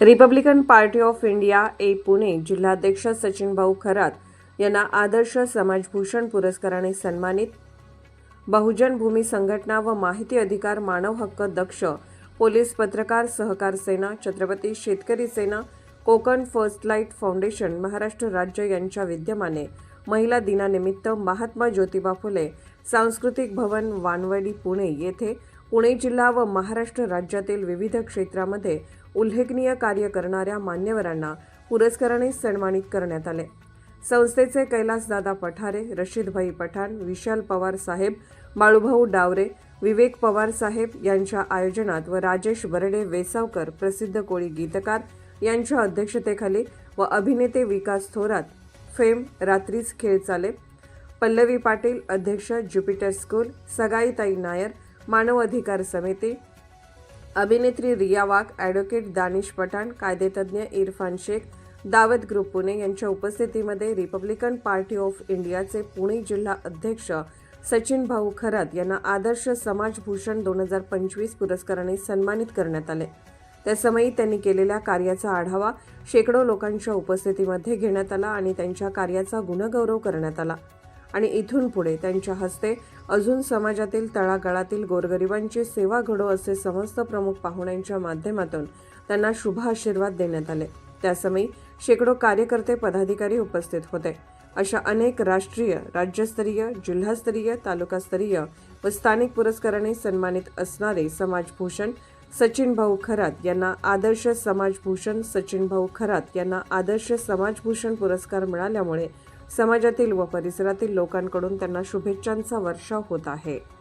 Republican party of India A Pune जिल्हाध्यक्ष सचिन भाऊ खरात यांना आदर्श समाजभूषण पुरस्काराने सन्मानित. बहुजन भूमी संघटना व माहिती अधिकार मानव हक्क दक्ष पोलीस पत्रकार Sahakar Sena Chhatrapati Shetkari Sena Konkan first light foundation Maharashtra राज्य यांच्या विद्यमाने महिला दिनानिमित्त महात्मा ज्योतिबा फुले सांस्कृतिक भवन वानवडी पुणे येथे पुणे जिल्हा व महाराष्ट्र राज्यातील विविध क्षेत्रामध्ये उल्लेखनीय कार्य करणाऱ्या मान्यवरांना पुरस्काराने सन्मानित करण्यात आले. संस्थेचे कैलासदादा पठारे रशीदभाई पठाण विशाल पवार साहेब बाळूभाऊ डावरे विवेक पवार साहेब यांच्या आयोजनात व राजेश बर्डे वेसावकर प्रसिद्ध कोळी गीतकार यांच्या अध्यक्षतेखाली व अभिनेते विकास थोरात फेम रात्रीच खेळ चाले. पल्लवी पाटील अध्यक्ष ज्युपिटर स्कूल सगाईताई नायर मानव अधिकार समिती अभिनेत्री रिया वाघ ॲडव्होकेट दानिश पठाण कायदेतज्ञ इरफान शेख दावत ग्रुप पुणे यांच्या उपस्थितीमध्ये रिपब्लिकन पार्टी ऑफ इंडियाचे पुणे जिल्हा अध्यक्ष सचिन भाऊ खरात यांना आदर्श समाजभूषण दोन हजार पंचवीस पुरस्काराने सन्मानित करण्यात आले. त्यासमयी त्यांनी केलेल्या कार्याचा आढावा शेकडो लोकांच्या उपस्थितीमध्ये घेण्यात आला आणि त्यांच्या कार्याचा गुणगौरव करण्यात आला. आणि इथून पुढे त्यांच्या हस्ते अजून समाजातील तळागाळातील गोरगरिबांची सेवा घडो असे समस्त प्रमुख पाहुण्यांच्या माध्यमातून त्यांना शुभ आशीर्वाद देण्यात आले. त्यासमयी शेकडो कार्यकर्ते पदाधिकारी उपस्थित होते. अशा अनेक राष्ट्रीय राज्यस्तरीय जिल्हास्तरीय तालुकास्तरीय व स्थानिक पुरस्काराने सन्मानित असणारे समाजभूषण सचिन भाऊ खरात यांना आदर्श समाजभूषण सचिन भाऊ खरात यांना आदर्श समाजभूषण पुरस्कार मिळाल्यामुळे समाजातील व परिसरातील लोकांकडून त्यांना शुभेच्छांचा वर्षाव होत आहे.